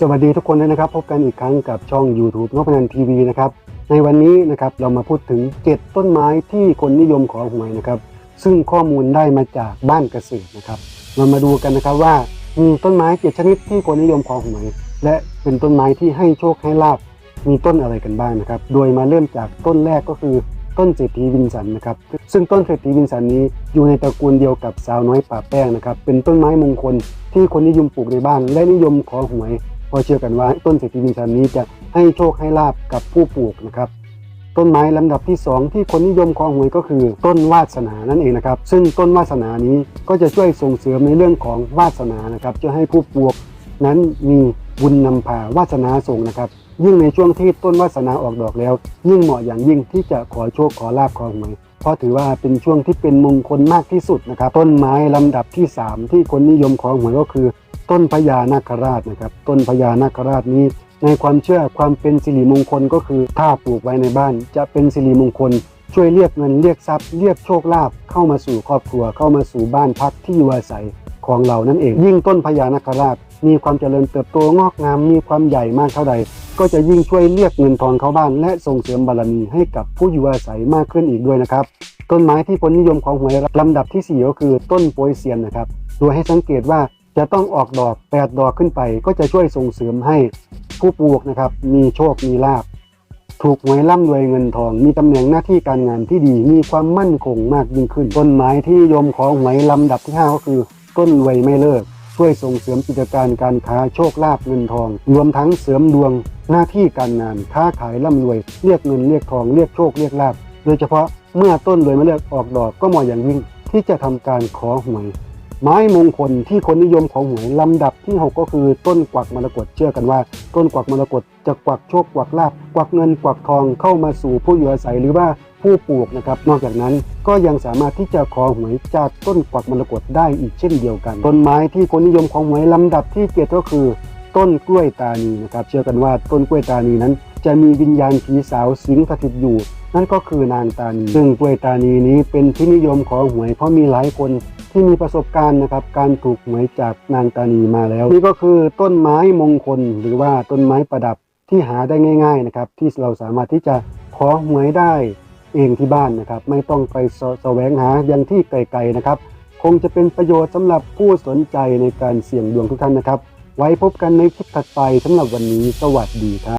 สวัสดีทุกคนด้วยนะครับ พบกันอีกครั้งกับช่อง YouTube นพนันทีวีนะครับในวันนี้นะครับเรามาพูดถึง 7 ต้นไม้ที่คนนิยมขอหวยนะครับ ซึ่งข้อมูลได้มาจากบ้านเกษตรนะครับ เรามาดูกันนะครับว่ามีต้นไม้7ชนิดที่คนนิยมขอหวย และเป็นต้นไม้ที่ให้โชคให้ลาบมีต้นอะไรกันบ้างนะครับ โดยมาเริ่มจากต้นแรกก็คือต้นเศรษฐีวินสันนะครับ ซึ่งต้นเศรษฐีวินสันนี้อยู่ในตระกูลเดียวกับสาวน้อยป่าแป้งนะครับ เป็นต้นไม้มงคลที่คนนิยมปลูกในบ้าน และนิยมขอหวย ราะเชื่อกันว่าต้นเศรษฐีวินสันนี้จะให้โชคให้ลาบกับผู้ปลูกนะครับ ต้นไม้ลำดับที่ 2 ที่คนนิยมคอหวยก็คือ ต้นวาสนานั่นเองนะครับ ซึ่งต้นวาสนานี้ก็จะช่วยส่งเสริมในเรื่องของวาสนานะครับจะให้ผู้ปลูกนั้นมีบุญนำพาวาสนาส่งนะครับ ยิ่งในช่วงที่ต้นวาสนาออกดอกแล้ว ยิ่งเหมาะอย่างยิ่งที่จะขอโชคขอลาบขอหวย เพราะถือว่าเป็นช่วงที่เป็นมงคลมากที่สุดนะครับ ต้นไม้ลำดับที่ 3 ที่คนนิยมของหวยก็คือ ต้นพญานาคราชนะครับ ต้นพญานาคราชนี้ในความเชื่อความเป็นสิริมงคลก็คือ ถ้าปลูกไว้ในบ้าน จะเป็นสิริมงคล ช่วยเรียกเงินเรียกทรัพย์ เรียกโชคลาภเข้ามาสู่ครอบครัวเข้ามาสู่บ้านพักที่อยู่อาศัยของเรานั่นเอง ยิ่งต้นพญานาคราช มีความเจริญเติบโตงอกงามมีความใหญ่มากเท่าใด ก็จะยิ่งช่วยเรียกเงินทองเข้าบ้าน และส่งเสริมบารมีให้กับผู้อยู่อาศัยมากขึ้นอีกด้วยนะครับ ต้นไม้ที่คนนิยมของหวยลำดับที่ 4 ก็คือต้นโปยเซียนนะครับ โดยให้สังเกตว่าจะต้องออกดอก 8 ดอกขึ้นไป ก็จะช่วยส่งเสริมให้ผู้ปลูกนะครับมีโชคมีลาบถูกหวยร่ำรวยเงินทอง มีตำแหน่งหน้าที่การงานที่ดีมีความมั่นคงมากยิ่งขึ้น ต้นไม้ที่นิยมของหวยลำดับที่ 5 ก็คือ ต้นรวยไม่เลิก ช่วยส่งเสริมกิจการการค้าโชคลาภเงินทอง รวมทั้งเสริมดวงหน้าที่การงานค้าขายร่ำรวย เรียกเงินเรียกทองเรียกโชคเรียกลาภโดยเฉพาะเมื่อต้นรวยไม่เลิกออกดอกก็เหมาะอย่างยิ่งที่จะทำการขอหวย ไม้มงคลที่คนนิยมของหวยลำดับที่6ก็คือต้นกวักมรกตเชื่อกันว่า ต้นกวักมรกตจะกวักโชคกวักลาบกวักเงินกวักทองเข้ามาสู่ผู้อยู่อาศัยหรือว่าผู้ปลูกนะครับ นอกจากนั้นก็ยังสามารถที่จะขอหวยจากต้นกวักมรกตได้อีกเช่นเดียวกัน ต้นไม้ที่คนนิยมของหวยลำดับที่เจ็ดก็คือ ต้นกล้วยตานีนะครับ เชื่อกันว่าต้นกล้วยตานีนั้น จะมีวิญญาณผีสาวสิงสถิตอยู่ นั่นก็คือนางตานี ซึ่งกล้วยตานีนี้เป็นที่นิยมของหวยเพราะมีหลายคนที่มีประสบการณ์นะครับ การถูกหวยจากนางตานีมาแล้ว นี่ก็คือต้นไม้มงคลหรือว่าต้นไม้ประดับที่หาได้ง่าย ๆนะครับ ที่เราสามารถที่จะขอหวยได้เองที่บ้านนะครับ ไม่ต้องไปแสแสวงหายังที่ไกลๆนะครับ คงจะเป็นประโยชน์สำหรับผู้สนใจในการเสี่ยงดวงทุกท่านนะครับ ไว้พบกันในคลิปถัดไปสำหรับวันนี้สวัสดีครับ